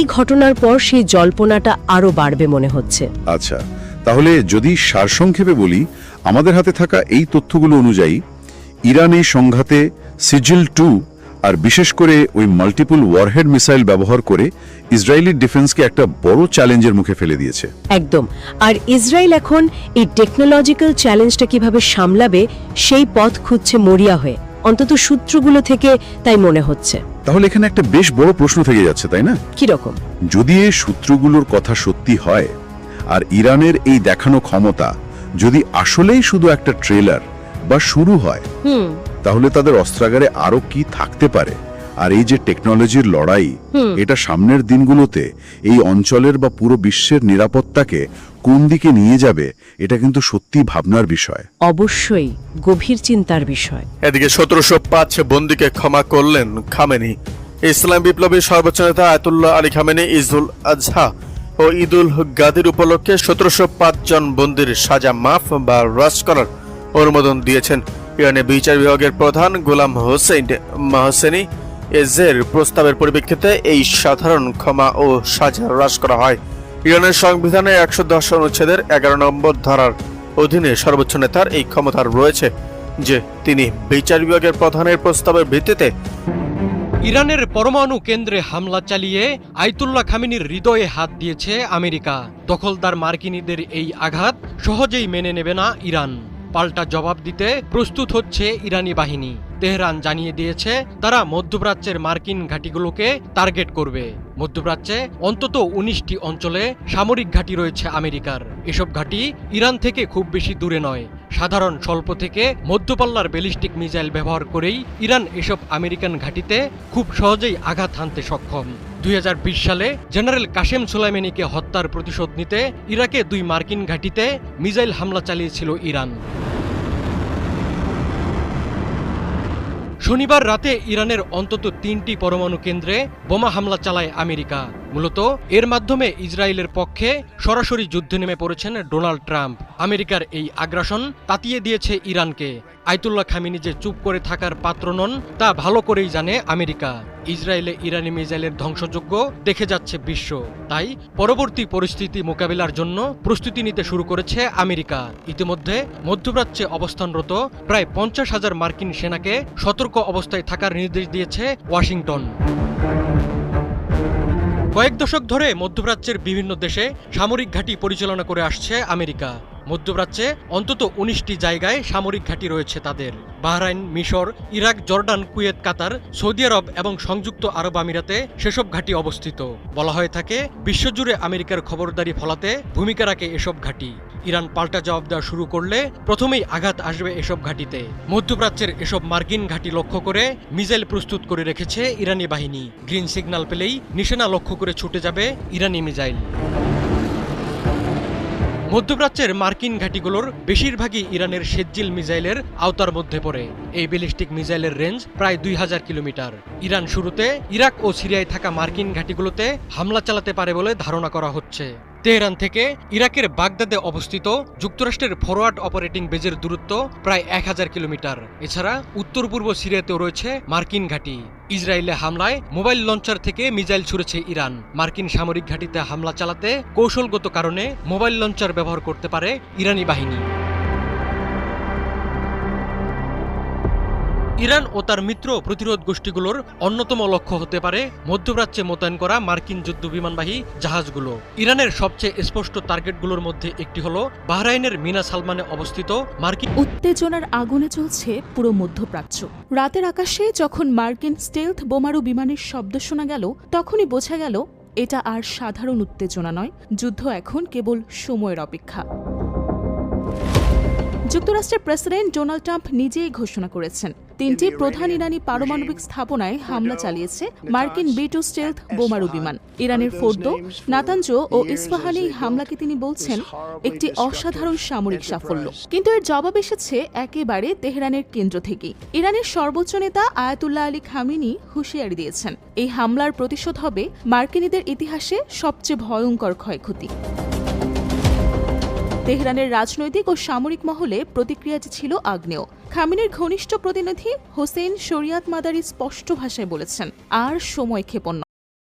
এই ঘটনার পর সেই জল্পনাটা আরও বাড়বে মনে হচ্ছে। আচ্ছা তাহলে যদি সারসংক্ষেপে বলি আমাদের হাতে থাকা এই তথ্যগুলো অনুযায়ী ইরান সংঘাতে সিজিল টু আর বিশেষ করে ওই মাল্টিপল ওয়ারহেড মিসাইল ব্যবহার করে ইসরায়েলি ডিফেন্সকে একটা বড় চ্যালেঞ্জের মুখে ফেলে দিয়েছে। একদম। আর ইসরায়েল এখন এই টেকনোলজিক্যাল চ্যালেঞ্জটা কীভাবে সামলাবে সেই পথ খুঁজছে মরিয়া হয়ে। অন্তত সূত্রগুলো থেকে তাই মনে হচ্ছে। তাহলে এখানে একটা বেশ বড় প্রশ্ন থেকে যাচ্ছে তাই না? কীরকম যদি এই সূত্রগুলোর কথা সত্যি হয় আর ইরানের এই দেখানো ক্ষমতা যদি আসলেই শুধু একটা ট্রেলার বা শুরু হয় হুম। তাহলে তাদের অস্ত্রাগারে আরও কি থাকতে পারে? আর এই যে টেকনোলজির লড়াই এটা সামনের দিনগুলোতে এই অঞ্চলের বা পুরো বিশ্বের নিরাপত্তাকে কোন দিকে নিয়ে যাবে এটা কিন্তু সত্যি ভাবনার বিষয়। অবশ্যই গভীর চিন্তার বিষয়। এদিকে সতেরোশো পাঁচ বন্দীকে ক্ষমা করলেন খামেনি। ইসলাম বিপ্লবী সর্বোচ্চ নেতা আয়তুল্লাহ আলী খামেনি ইজুল আজহা ও ঈদুল গাদির উপলক্ষে সতেরোশো পাঁচ জন বন্দির সাজা মাফ বা হ্রাস করার অনুমোদন দিয়েছেন। ইরানের বিচার বিভাগের প্রধান গোলাম হোসেন মাহসেনি এজের প্রস্তাবের পরিপ্রেক্ষিতে এই সাধারণ ক্ষমা ও সাজা হ্রাস করা হয়। ইরানের সংবিধানের একশো দশ অনুচ্ছেদের এগারো নম্বর ধারার অধীনে সর্বোচ্চ নেতার এই ক্ষমতা রয়েছে, যে তিনি বিচার বিভাগের প্রধানের প্রস্তাবের ভিত্তিতে ইরানের পরমাণু কেন্দ্রে হামলা চালিয়ে আইতুল্লাহ খামিনীর হৃদয়ে হাত দিয়েছে আমেরিকা। দখলদার মার্কিনীদের এই আঘাত সহজেই মেনে নেবে না ইরান। পাল্টা জবাব দিতে প্রস্তুত হচ্ছে ইরানি বাহিনী। তেহরান জানিয়ে দিয়েছে, তারা মধ্যপ্রাচ্যের মার্কিন ঘাঁটিগুলোকে টার্গেট করবে। মধ্যপ্রাচ্যে অন্তত উনিশটি অঞ্চলে সামরিক ঘাঁটি রয়েছে আমেরিকার। এসব ঘাঁটি ইরান থেকে খুব বেশি দূরে নয়। সাধারণ স্বল্প থেকে মধ্যপাল্লার ব্যালিস্টিক মিসাইল ব্যবহার করেই ইরান এসব আমেরিকান ঘাঁটিতে খুব সহজেই আঘাত হানতে সক্ষম। দুই হাজার বিশ সালে জেনারেল কাশেম সোলাইমানিকে হত্যার প্রতিশোধ নিতে ইরাকে দুই মার্কিন ঘাঁটিতে মিসাইল হামলা চালিয়েছিল ইরান। শনিবার রাতে ইরানের অন্তত তিনটি পরমাণু কেন্দ্রে বোমা হামলা চালায় আমেরিকা। মূলত এর মাধ্যমে ইসরায়েলের পক্ষে সরাসরি যুদ্ধে নেমে পড়েছেন ডোনাল্ড ট্রাম্প। আমেরিকার এই আগ্রাসন তাতিয়ে দিয়েছে ইরানকে। আয়তুল্লাহ খামিনি যে চুপ করে থাকার পাত্র নন, তা ভালো করেই জানে আমেরিকা। ইসরায়েলে ইরানি মিসাইলের ধ্বংসযোগ্য দেখে যাচ্ছে বিশ্ব। তাই পরবর্তী পরিস্থিতি মোকাবিলার জন্য প্রস্তুতি নিতে শুরু করেছে আমেরিকা। ইতিমধ্যে মধ্যপ্রাচ্যে অবস্থানরত প্রায় পঞ্চাশ হাজার মার্কিন সেনাকে সতর্ক অবস্থায় থাকার নির্দেশ দিয়েছে ওয়াশিংটন। কয়েক দশক ধরে মধ্যপ্রাচ্যের বিভিন্ন দেশে সামরিক ঘাঁটি পরিচালনা করে আসছে আমেরিকা। মধ্যপ্রাচ্যে অন্তত উনিশটি জায়গায় সামরিক ঘাঁটি রয়েছে তাদের। বাহরাইন, মিশর, Iraq, Jordan, Kuwait, Qatar, Saudi Arabia এবং সংযুক্ত আরব আমিরাতে সেসব ঘাঁটি অবস্থিত। বলা হয়ে থাকে, বিশ্বজুড়ে আমেরিকার খবরদারি ফলাতে ভূমিকা রাখে এসব ঘাঁটি। ইরান পাল্টা জবাব দেওয়া শুরু করলে প্রথমেই আঘাত আসবে এসব ঘাঁটিতে। মধ্যপ্রাচ্যের এসব মার্কিন ঘাঁটি লক্ষ্য করে মিসাইল প্রস্তুত করে রেখেছে ইরানি বাহিনী। গ্রিন সিগন্যাল পেলেই নিশানা লক্ষ্য করে ছুটে যাবে ইরানি মিসাইল। মধ্যপ্রাচ্যের মার্কিন ঘাঁটিগুলোর বেশিরভাগই ইরানের শেজ্জিল মিসাইলের আওতার মধ্যে পড়ে। এই ব্যালিস্টিক মিসাইলের রেঞ্জ প্রায় দুই হাজার কিলোমিটার। ইরান শুরুতে ইরাক ও সিরিয়ায় থাকা মার্কিন ঘাঁটিগুলোতে হামলা চালাতে পারে বলে ধারণা করা হচ্ছে। তেহরান থেকে ইরাকের বাগদাদে অবস্থিত যুক্তরাষ্ট্রের ফরওয়ার্ড অপারেটিং বেজের দূরত্ব প্রায় এক হাজার কিলোমিটার। এছাড়া উত্তর পূর্ব সিরিয়াতেও রয়েছে মার্কিন ঘাঁটি। ইসরায়েলে হামলায় মোবাইল লঞ্চার থেকে মিজাইল ছুড়েছে ইরান। মার্কিন সামরিক ঘাঁটিতে হামলা চালাতে কৌশলগত কারণে মোবাইল লঞ্চার ব্যবহার করতে পারে ইরানি বাহিনী। ইরান ও তার মিত্র প্রতিরোধ গোষ্ঠীগুলোর অন্যতম লক্ষ্য হতে পারে মধ্যপ্রাচ্যে মোতায়েন করা মার্কিন যুদ্ধ বিমানবাহী জাহাজগুলো। ইরানের সবচেয়ে স্পষ্ট টার্গেটগুলোর মধ্যে একটি হল বাহরাইনের মিনা সালমানে অবস্থিত মার্কিন উত্তেজনার আগুনে চলছে পুরো মধ্যপ্রাচ্য। রাতের আকাশে যখন মার্কিন স্টেলথ বোমারু বিমানের শব্দ শোনা গেল, তখনই বোঝা গেল, এটা আর সাধারণ উত্তেজনা নয়, যুদ্ধ এখন কেবল সময়ের অপেক্ষা। যুক্তরাষ্ট্রের প্রেসিডেন্ট ডোনাল্ড ট্রাম্প নিজেই ঘোষণা করেছেন তিনটি প্রধান ইরানি পারমাণবিক স্থাপনায় হামলা চালিয়েছে মার্কিন বি টু স্টেলথ বোমারু বিমান। ইরানের ফোর্দো নাতাঞ্জো ও ইস্পাহানি হামলাকে তিনি বলছেন একটি অসাধারণ সামরিক সাফল্য। কিন্তু এর জবাব এসেছে একেবারে তেহরানের কেন্দ্র থেকেই। ইরানের সর্বোচ্চ নেতা আয়াতুল্লাহ আলী খামিনি হুঁশিয়ারি দিয়েছেন, এই হামলার প্রতিশোধ হবে মার্কিনীদের ইতিহাসে সবচেয়ে ভয়ঙ্কর ক্ষয়ক্ষতি। তেহরানের রাজনৈতিক ও সামরিক মহলে প্রতিক্রিয়াটি ছিল আগ্নেয়। খামিনের ঘনিষ্ঠ প্রতিনিধি হোসেন শরিয়াত মাদারি স্পষ্ট ভাষায় বলেছেন, আর সময় ক্ষেপণ